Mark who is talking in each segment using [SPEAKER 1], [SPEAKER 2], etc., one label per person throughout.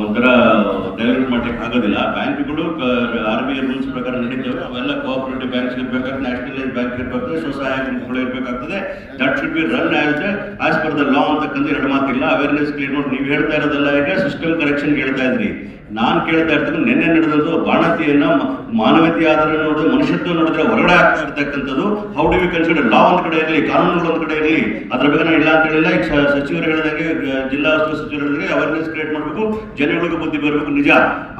[SPEAKER 1] ಒಂಥರ ಡೈವರ್ಟ್ ಮಾಡ್ಲಿಕ್ಕೆ ಆಗೋದಿಲ್ಲ ಬ್ಯಾಂಕ್ಗಳು ಆರ್ ಬಿ ಐ ರೂಲ್ಸ್ ಪ್ರಕಾರ ನಡೀತವೆ. ಅವೆಲ್ಲ ಕೋಆಪರೇಟಿವ್ ಬ್ಯಾಂಕ್ಸ್ ಇರಬೇಕಾಗ್ತದೆ ನ್ಯಾಷನಲೈಸ್ ಬ್ಯಾಂಕ್ ಇರಬೇಕಾಗ್ತದೆ ಸ್ವಸಹಾಯ ಗುಂಪುಗಳು ಇರಬೇಕಾಗ್ತದೆ. That should be run as as per the law ಅಂತಕ್ಕಂಥ ಎರಡು ಮಾತಿಲ್ಲ. ಅವೇರ್ನೆಸ್ ಕ್ಲಿಯರ್ ನೋಡಿ ನೀವು ಹೇಳ್ತಾ ಇರೋದಲ್ಲ ಈಗ ಸಿಸ್ಟಮ್ ಕರೆಕ್ಷನ್ ಹೇಳ್ತಾ ಇದ್ರಿ. ನಾನು ಕೇಳ್ತಾ ಇರ್ತೀನಿ, ನಿನ್ನೆ ನಡೆದದ್ದು ಬಾಣತಿಯನ್ನ ಮಾನವೀಯ ಮಾನವೀಯತೆ ಆಧಾರ ನೋಡಿದ್ರೆ ಮನುಷ್ಯತ್ವ ನೋಡಿದ್ರೆ ಹೊರಗಡೆ ಆಗ್ತಾ ಇರ್ತಕ್ಕಂಥದ್ದು. How do we consider law ಒಂದ್ ಕಡೆ ಇರಲಿ, ಕಾನೂನುಗಳು ಒಂದ್ ಕಡೆ ಇರಲಿ? ಅದ್ರ ಬಗ್ಗೆ ನಾನು ಇಲ್ಲ ಅಂತ ಹೇಳಿಲ್ಲ. ಈಗ ಸಚಿವರು ಹೇಳಿದಾಗೆ ಜಿಲ್ಲಾ ಸಚಿವರು ಹೇಳಿದಂಗೆ ಅವೇರ್ನೆಸ್ ಕ್ರಿಯೇಟ್ ಮಾಡಬೇಕು. ಜನಗಳಿಗೂ ಬುದ್ಧಿ ಬರಬೇಕು, ನಿಜ.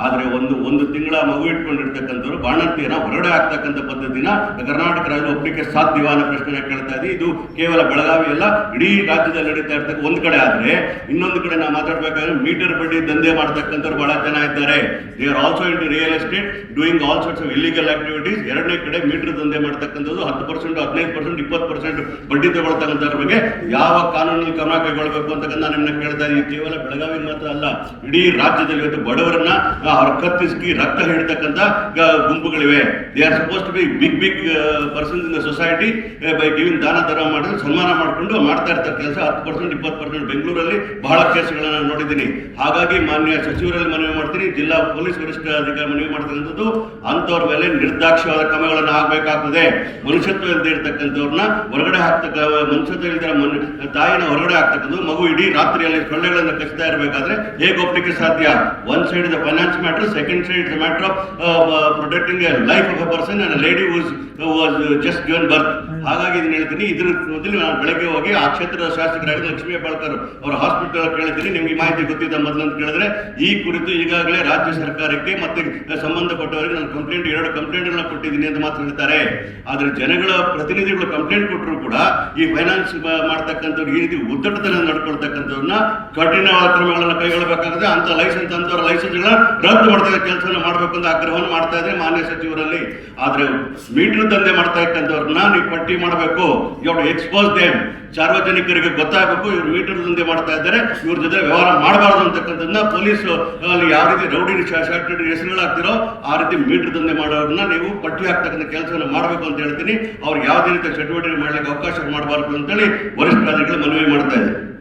[SPEAKER 1] ಆದರೆ ಒಂದು ಒಂದು ತಿಂಗಳ ಮಗು ಇಟ್ಕೊಂಡಿರ್ತಕ್ಕಂಥವ್ರು ಬಾಣಂತಿಯನ್ನ ಹೊರಡೆ ಆಗ್ತಕ್ಕಂಥ ಪದ್ಧತಿನ ಕರ್ನಾಟಕ ರಾಜ್ಯ ಒಪ್ಪಲಿಕ್ಕೆ ಸಾಧ್ಯವ ಅನ್ನೋ ಪ್ರಶ್ನೆ ಕೇಳ್ತಾ ಇದ್ದೀವಿ. ಇದು ಕೇವಲ ಬೆಳಗಾವಿ ಅಲ್ಲ, ಇಡೀ ರಾಜ್ಯದಲ್ಲಿ ನಡೀತಾ ಇರ್ತಕ್ಕ ಒಂದು ಕಡೆ ಆದ್ರೆ ಇನ್ನೊಂದು ಕಡೆ ನಾವು ಮಾತಾಡ್ಬೇಕಾದ್ರೆ ಮೀಟರ್ ಬಡ್ಡಿ ದಂಧೆ ಮಾಡ್ತಕ್ಕಂಥವ್ರು ಬಹಳ ಜನ ಇದ್ದಾರೆ. They are also in real estate doing all sorts of illegal activities ಎರಡನೇ ಕಡೆ ಮೀಟರ್ ದಂಧೆ ಮಾಡ್ತಕ್ಕಂಥದ್ದು ಹತ್ತು ಪರ್ಸೆಂಟ್, ಹದಿನೈದು ಪರ್ಸೆಂಟ್, ಇಪ್ಪತ್ತು ಪರ್ಸೆಂಟ್ ಬಡ್ಡಿ ತಗೊಳ್ತಕ್ಕಂಥವ್ರ ಬಗ್ಗೆ ಯಾವ ಕಾನೂನಲ್ಲಿ ಕ್ರಮ ಕೈಗೊಳ್ಳಬೇಕು ಅಂತಕ್ಕಂಥ ನಾನು ನಿಮ್ಮನ್ನ ಕೇಳ್ತಾ ಇದ್ದೀನಿ. ಕೇವಲ ಬೆಳಗಾವಿ ಮಾತ್ರ ಅಲ್ಲ, ಇಡೀ ರಾಜ್ಯದಲ್ಲಿ ಇವತ್ತು ಬಡವರನ್ನ ಅವ್ರ ಕತ್ತಿಸ್ಕಿ ರಕ್ತ ಹಿಡ್ತಕ್ಕಂಥ ಗುಂಪುಗಳಿವೆ. They are suppose to be big big persons in the society by giving ದಾನ ದರ ಮಾಡಿದ್ರೆ ಸನ್ಮಾನ ಮಾಡಿಕೊಂಡು ಮಾಡ್ತಾ ಇರ್ತಾರೆ. ಕೆಲಸ ಹತ್ತು ಪರ್ಸೆಂಟ್ ಇಪ್ಪತ್ತು ಪರ್ಸೆಂಟ್ ಬೆಂಗಳೂರಲ್ಲಿ ಬಹಳ ಕೇಸ್ಗಳನ್ನ ನಾನು ನೋಡಿದ್ದೀನಿ. ಹಾಗಾಗಿ ಮಾನ್ಯ ಸಚಿವರಲ್ಲಿ ಮನವಿ ಮಾಡ್ತೀನಿ. ಜಿಲ್ಲಾ ಪೊಲೀಸ್ ವರಿಷ್ಠ ಅಧಿಕಾರಿ ಮನವಿ ಮಾಡ್ತಕ್ಕಂಥದ್ದು ಅಂಥವ್ರ ಮೇಲೆ ನಿರ್ದಾಕ್ಷವಾದ ಕ್ರಮಗಳನ್ನು ಆಗಬೇಕಾಗ್ತದೆ. ಮನುಷ್ಯತ್ವ ಇಲ್ಲದೆ ಇರ್ತಕ್ಕಂಥವ್ರನ್ನ ಹೊರಗಡೆ ಹಾಕ್ತಕ್ಕ, ಮನುಷ್ಯತ್ವ ಇಲ್ಲದ ತಾಯಿನ ಹೊರಗಡೆ ಹಾಕ್ತಕ್ಕಂಥದ್ದು ಮಗು ಇಡೀ ರಾತ್ರಿಯಲ್ಲಿ ಸೊಳ್ಳೆಗಳನ್ನು ಕಚ್ತಾ ಇರಬೇಕಾದ್ರೆ ಹೇಗೆ ಒಪ್ಪಲಿಕ್ಕೆ ಸಾಧ್ಯ? One side the finance matter second side the matter of protecting a life of a person and lady was was just given birth ಹಾಗಾಗಿ ಇದನ್ನ ಹೇಳ್ತೀನಿ. ಇದ್ರ ಮೊದಲು ನಾನು ಬೆಳಗ್ಗೆ ಹೋಗಿ ಆ ಕ್ಷೇತ್ರದ ಶಾಸಕರಾಗಿ ಲಕ್ಷ್ಮೀ ಹೆಬ್ಬಾಳ್ಕರ್ ಅವರ ಹಾಸ್ಪಿಟಲ್ ಕೇಳಿದ್ದೀನಿ ನಿಮ್ಗೆ ಮಾಹಿತಿ ಗೊತ್ತಿದ್ದ ಮೊದಲು ಅಂತ ಕೇಳಿದ್ರೆ ಈ ಕುರಿತು ಈಗಾಗಲೇ ರಾಜ್ಯ ಸರ್ಕಾರಕ್ಕೆ ಮತ್ತೆ ಸಂಬಂಧಪಟ್ಟವರಿಗೆ ನಾನು ಕಂಪ್ಲೇಂಟ್ ಎರಡು ಕಂಪ್ಲೇಂಟ್ಗಳನ್ನ ಕೊಟ್ಟಿದ್ದೀನಿ ಅಂತ ಮಾತ್ರ ಹೇಳ್ತಾರೆ. ಆದ್ರೆ ಜನಗಳ ಪ್ರತಿನಿಧಿಗಳು ಕಂಪ್ಲೇಂಟ್ ಕೊಟ್ಟರು ಕೂಡ ಈ ಫೈನಾನ್ಸ್ ಮಾಡ್ತಕ್ಕಂಥವ್ರು ಈ ರೀತಿ ಉದ್ದಟತನ ನಡ್ಕೊಳ್ತಕ್ಕಂಥವ್ರನ್ನ ಕಠಿಣವಾದ ಕ್ರಮಗಳನ್ನು ಕೈಗೊಳ್ಳಬೇಕಾಗುತ್ತೆ. ಅಂತ ಲೈಸೆನ್ಸ್ ಅಂತವ್ರ ಲೈಸೆನ್ಸ್ಗಳನ್ನ ರದ್ದು ಮಾಡ್ತಾ ಕೆಲಸವನ್ನು ಮಾಡಬೇಕು ಅಂತ ಆಗ್ರಹವನ್ನು ಮಾಡ್ತಾ ಇದ್ರೆ ಮಾನ್ಯ ಸಚಿವರಲ್ಲಿ. ಆದ್ರೆ ಮೀಟರ್ ದಂಧೆ ಮಾಡ್ತಾ ಇಟ್ಟಂತವ್ರನ್ನ ನೀವು ಪಟ್ಟಿ ಮಾಡಬೇಕು. ಇವ್ರು ಎಕ್ಸ್ಪೋಸ್ ದೇಮ್ ಸಾರ್ವಜನಿಕರಿಗೆ ಗೊತ್ತಾಗಬೇಕು ಇವ್ರು ಮೀಟರ್ ದಂಧೆ ಮಾಡ್ತಾ ಇದ್ದಾರೆ. ಇವ್ರ ಜೊತೆ ವ್ಯವಹಾರ ಮಾಡಬಾರ್ದು ಅಂತಕ್ಕಂಥದ್ದನ್ನ ಪೊಲೀಸ್ ಅಲ್ಲಿ ಯಾವ ರೀತಿ ರೌಡಿ ಶಾರ್ಟ್ ಹೆಸರುಗಳಾಗ್ತಿರೋ ಆ ರೀತಿ ಮೀಟರ್ ದಂಧೆ ಮಾಡೋರನ್ನ ನೀವು ಪಟ್ಟಿ ಹಾಕ್ತಕ್ಕಂಥ ಕೆಲಸವನ್ನು ಮಾಡಬೇಕು ಅಂತ ಹೇಳ್ತೀನಿ. ಅವ್ರು ಯಾವುದೇ ರೀತಿಯ ಚಟುವಟಿಕೆ ಮಾಡಲಿಕ್ಕೆ ಅವಕಾಶ ಮಾಡಬಾರ್ದು ಅಂತೇಳಿ ವರಿಷ್ಠಾಧಿಕಾರಿಗಳು ಮನವಿ ಮಾಡ್ತಾ ಇದ್ದಾರೆ.